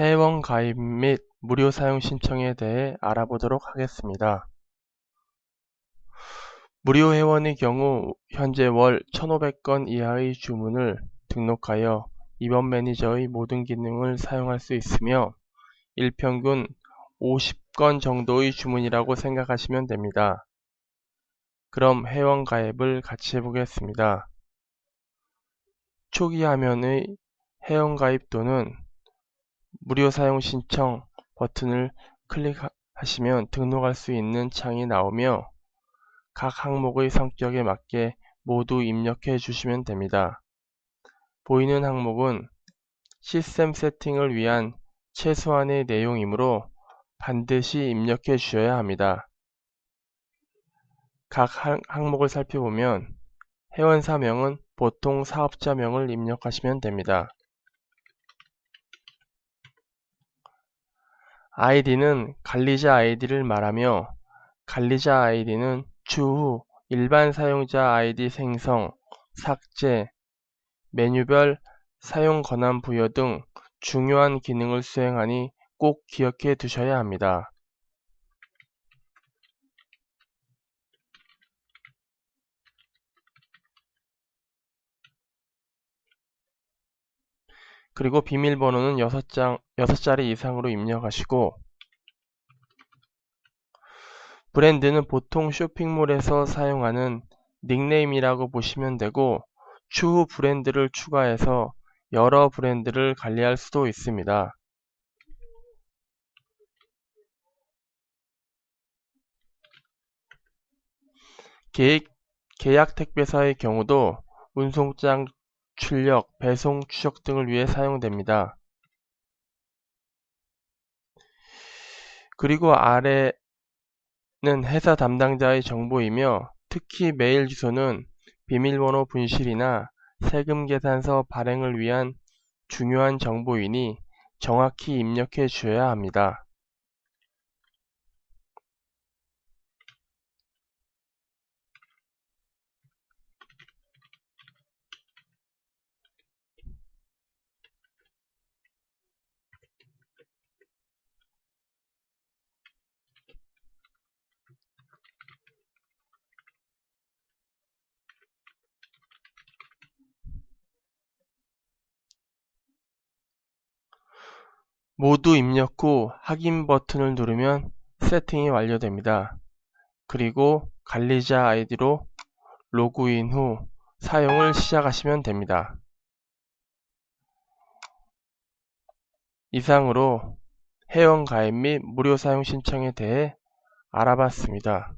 회원 가입 및 무료 사용 신청에 대해 알아보도록 하겠습니다. 무료 회원의 경우 현재 월 1,500건 이하의 주문을 등록하여 이번 매니저의 모든 기능을 사용할 수 있으며 일평균 50건 정도의 주문이라고 생각하시면 됩니다. 그럼 회원 가입을 같이 해보겠습니다. 초기 화면의 회원 가입 또는 무료 사용 신청 버튼을 클릭하시면 등록할 수 있는 창이 나오며 각 항목의 성격에 맞게 모두 입력해 주시면 됩니다. 보이는 항목은 시스템 세팅을 위한 최소한의 내용이므로 반드시 입력해 주셔야 합니다. 각 항목을 살펴보면 회원사명은 보통 사업자명을 입력하시면 됩니다. 아이디는 관리자 아이디를 말하며 관리자 아이디는 추후 일반 사용자 아이디 생성, 삭제, 메뉴별 사용 권한 부여 등 중요한 기능을 수행하니 꼭 기억해 두셔야 합니다. 그리고 비밀번호는 6장, 6자리 이상으로 입력하시고 브랜드는 보통 쇼핑몰에서 사용하는 닉네임이라고 보시면 되고 추후 브랜드를 추가해서 여러 브랜드를 관리할 수도 있습니다. 계약 택배사의 경우도 운송장 출력, 배송, 추적 등을 위해 사용됩니다. 그리고 아래는 회사 담당자의 정보이며 특히 메일 주소는 비밀번호 분실이나 세금 계산서 발행을 위한 중요한 정보이니 정확히 입력해 주셔야 합니다. 모두 입력 후 확인 버튼을 누르면 세팅이 완료됩니다. 그리고 관리자 아이디로 로그인 후 사용을 시작하시면 됩니다. 이상으로 회원 가입 및 무료 사용 신청에 대해 알아봤습니다.